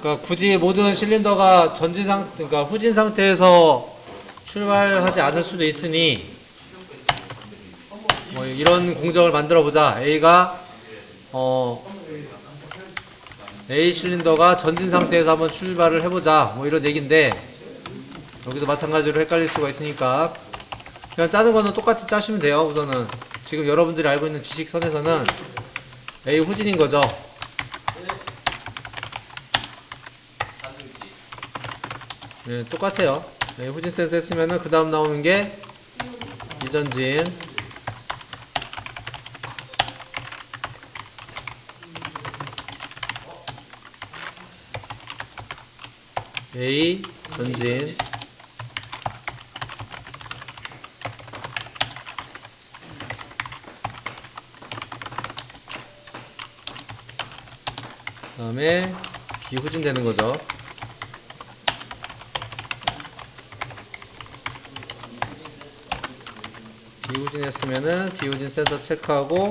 그러니까 굳이 모든 실린더가 전진 상 그러니까 후진 상태에서 출발하지 않을 수도 있으니 뭐 이런 공정을 만들어 보자. A가 어 A 실린더가 전진 상태에서 한번 출발을 해보자. 뭐 이런 얘기인데 여기도 마찬가지로 헷갈릴 수가 있으니까 그냥 짜는 거는 똑같이 짜시면 돼요. 우선은 지금 여러분들이 알고 있는 지식선에서는 A 후진인 거죠. 네, 똑같아요. 네, 후진 센스 했으면은 그 다음 나오는 게 이전진. A 전진. 그 다음에 B 후진 되는 거죠. 비후진 했으면은 비후진 센서 체크하고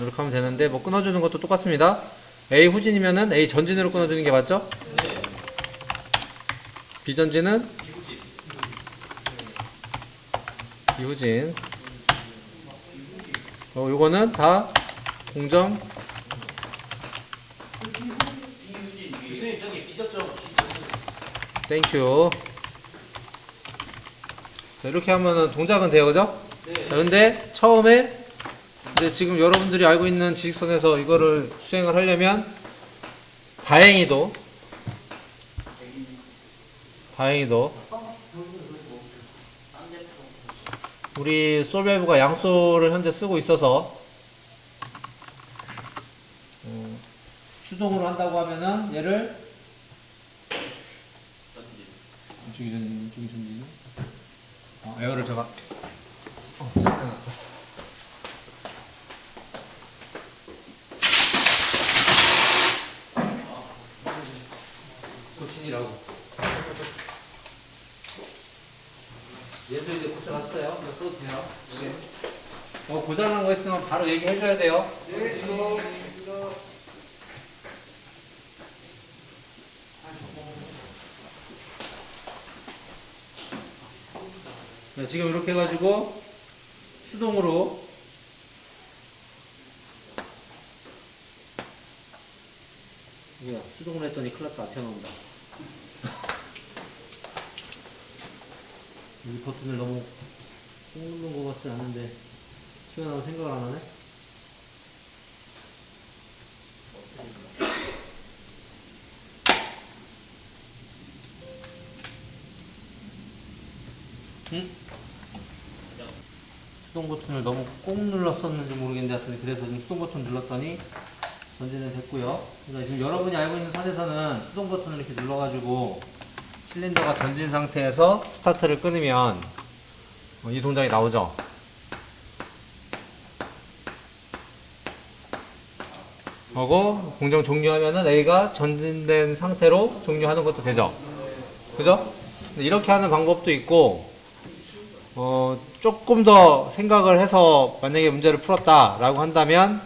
이렇게 하면 되는데 뭐 끊어주는 것도 똑같습니다. A 후진이면은 A 전진으로 끊어주는 게 맞죠? B 전진은 비후진. 어, 요거는 다 공정. 땡큐. 자, 이렇게 하면은 동작은 돼요, 그죠? 자, 근데 처음에 이제 지금 여러분들이 알고 있는 지식선에서 이거를 수행을 하려면 다행히도 다행히도 우리 솔베브가 양솔을 현재 쓰고 있어서 어, 수동으로 한다고 하면은 얘를 이쪽이 전 이쪽이 전진 어, 에어를 제가 어, 잠깐. 고친이라고. 얘도 이제 고쳐놨어요. 이거 써도 돼요. 네. 뭐 고장난 거 있으면 바로 얘기해 줘야 돼요. 네, 지금 이렇게 해가지고 수동으로 뭐야 수동으로 했더니 큰일 났다 튀어나온다 이 버튼을 너무 꾹 누른 것 같진 않은데 튀어나올 생각을 안 하네 응? 수동 버튼을 너무 꼭 눌렀었는지 모르겠는데 그래서 지금 수동 버튼 눌렀더니 전진이 됐고요. 그러니까 지금 여러분이 알고 있는 선에서는 수동 버튼을 이렇게 눌러가지고 실린더가 전진 상태에서 스타트를 끊으면 어, 이 동작이 나오죠. 하고 공정 종료하면은 A가 전진된 상태로 종료하는 것도 되죠. 그죠? 이렇게 하는 방법도 있고 어, 조금 더 생각을 해서 만약에 문제를 풀었다라고 한다면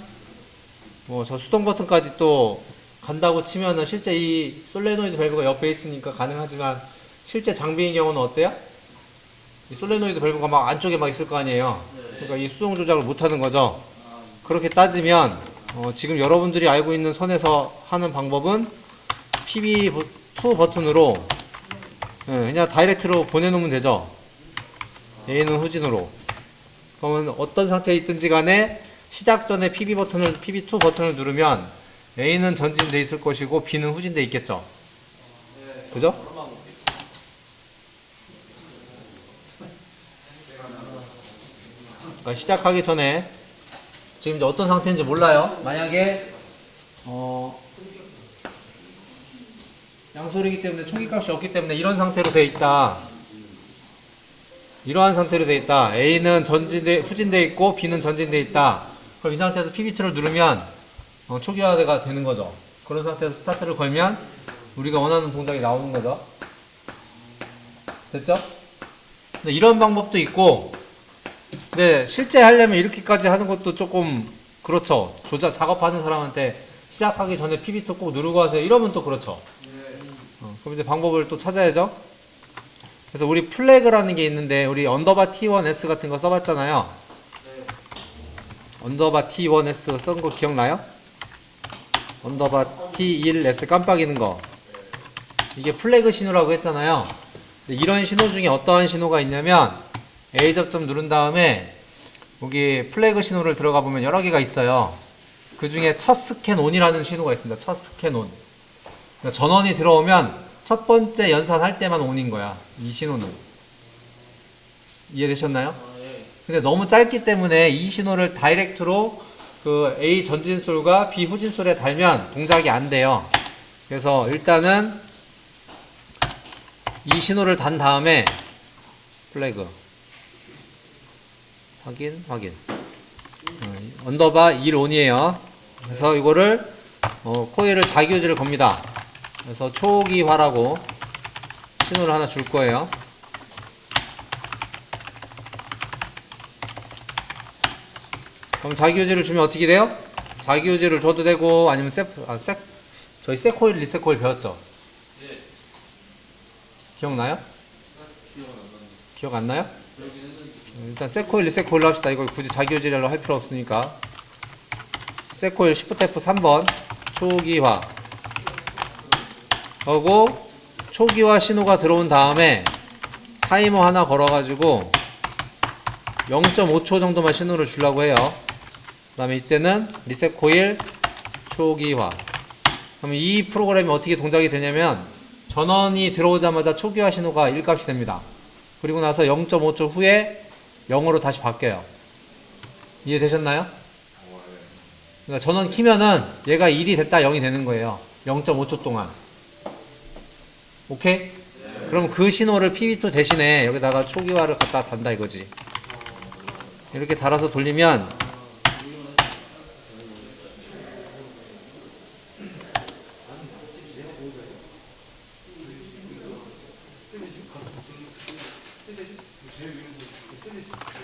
뭐 저 수동 버튼까지 또 간다고 치면은 실제 이 솔레노이드 밸브가 옆에 있으니까 가능하지만 실제 장비인 경우는 어때요? 이 솔레노이드 밸브가 막 안쪽에 막 있을 거 아니에요. 그러니까 이 수동 조작을 못 하는 거죠. 그렇게 따지면 어, 지금 여러분들이 알고 있는 선에서 하는 방법은 PB2 버튼으로 예, 그냥 다이렉트로 보내놓으면 되죠. A는 후진으로. 그러면 어떤 상태에 있든지 간에 시작 전에 PB 버튼을, PB2 버튼을 누르면 A는 전진돼 있을 것이고 B는 후진돼 있겠죠. 그죠? 그러니까 시작하기 전에 지금 이제 어떤 상태인지 몰라요. 만약에 어 양소리기 때문에 총기값이 없기 때문에 이런 상태로 돼 있다. 이러한 상태로 돼 있다. A는 전진돼 후진돼 있고 B는 전진돼 있다. 그럼 이 상태에서 PBT를 누르면 어, 초기화가 되는 거죠. 그런 상태에서 스타트를 걸면 우리가 원하는 동작이 나오는 거죠. 됐죠? 이런 방법도 있고, 근데 실제 하려면 이렇게까지 하는 것도 조금 그렇죠. 조작 작업하는 사람한테 시작하기 전에 P-비트 꼭 누르고 하세요. 이러면 또 그렇죠. 어, 그럼 이제 방법을 또 찾아야죠. 그래서 우리 플래그라는 게 있는데 우리 언더바 T1S 같은 거 써봤잖아요. 언더바 T1S 쓴 거 기억나요? 언더바 T1S 깜빡이는 거. 이게 플래그 신호라고 했잖아요. 이런 신호 중에 어떠한 신호가 있냐면 A 접점 누른 다음에 여기 플래그 신호를 들어가 보면 여러 개가 있어요. 그 중에 첫 스캔 온이라는 신호가 있습니다. 첫 스캔 온. 그러니까 전원이 들어오면 첫 번째 연산 할 때만 온인 거야. 이 신호는. 이해되셨나요? 근데 너무 짧기 때문에 이 신호를 다이렉트로 그 A 전진솔과 B 후진솔에 달면 동작이 안 돼요. 그래서 일단은 이 신호를 단 다음에 플래그 확인 확인 어, 언더바 1온이에요. 그래서 이거를 어, 코일을 자기유지를 겁니다. 그래서 초기화라고 신호를 하나 줄 거예요. 그럼 자기유지를 주면 어떻게 돼요? 자기유지를 줘도 되고 아니면 세, 아, 세, 저희 세코일 리세코일 배웠죠? 기억나요? 기억 안 나요? 일단 세코일 리세코일로 합시다. 이거 굳이 자기유지로 할 필요 없으니까. 세코일 시프트 F 3번 초기화 하고 초기화 신호가 들어온 다음에 타이머 하나 걸어가지고 0.5초 정도만 신호를 주려고 해요. 그 다음에 이때는 리셋 코일 초기화. 그러면 이 프로그램이 어떻게 동작이 되냐면 전원이 들어오자마자 초기화 신호가 1값이 됩니다. 그리고 나서 0.5초 후에 0으로 다시 바뀌어요. 이해되셨나요? 그러니까 전원 키면은 얘가 1이 됐다 0이 되는 거예요. 0.5초 동안. 오케이? 그럼 그 신호를 PB2 대신에 여기다가 초기화를 갖다 단다 이거지. 이렇게 달아서 돌리면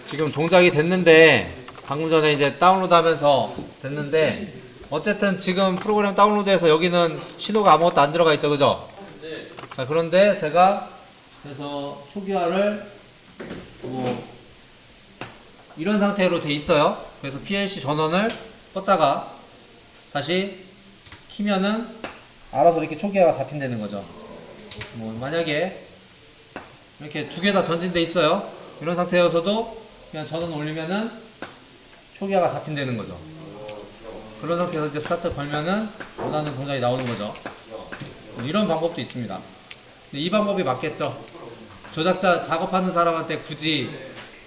지금 동작이 됐는데 방금 전에 이제 다운로드 하면서 됐는데 어쨌든 지금 프로그램 다운로드해서 여기는 신호가 아무것도 안 들어가 있죠 그죠? 자 그런데 제가 그래서 초기화를 뭐 이런 상태로 돼 있어요. 그래서 PLC 전원을 껐다가 다시 키면은 알아서 이렇게 초기화가 잡힌다는 거죠. 뭐 만약에 이렇게 두 개 다 전진돼 있어요. 이런 상태여서도 그냥 전원 올리면은 초기화가 잡힌다는 거죠. 그런 상태에서 이제 스타트 걸면은 원하는 동작이 나오는 거죠. 뭐 이런 방법도 있습니다. 이 방법이 맞겠죠. 조작자 작업하는 사람한테 굳이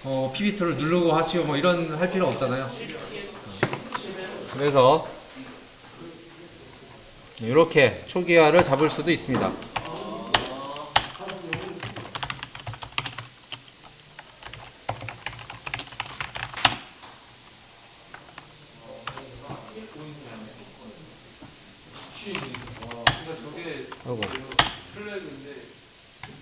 어, PBT를 누르고 하시고 뭐 이런 할 필요 없잖아요. 그래서 이렇게 초기화를 잡을 수도 있습니다.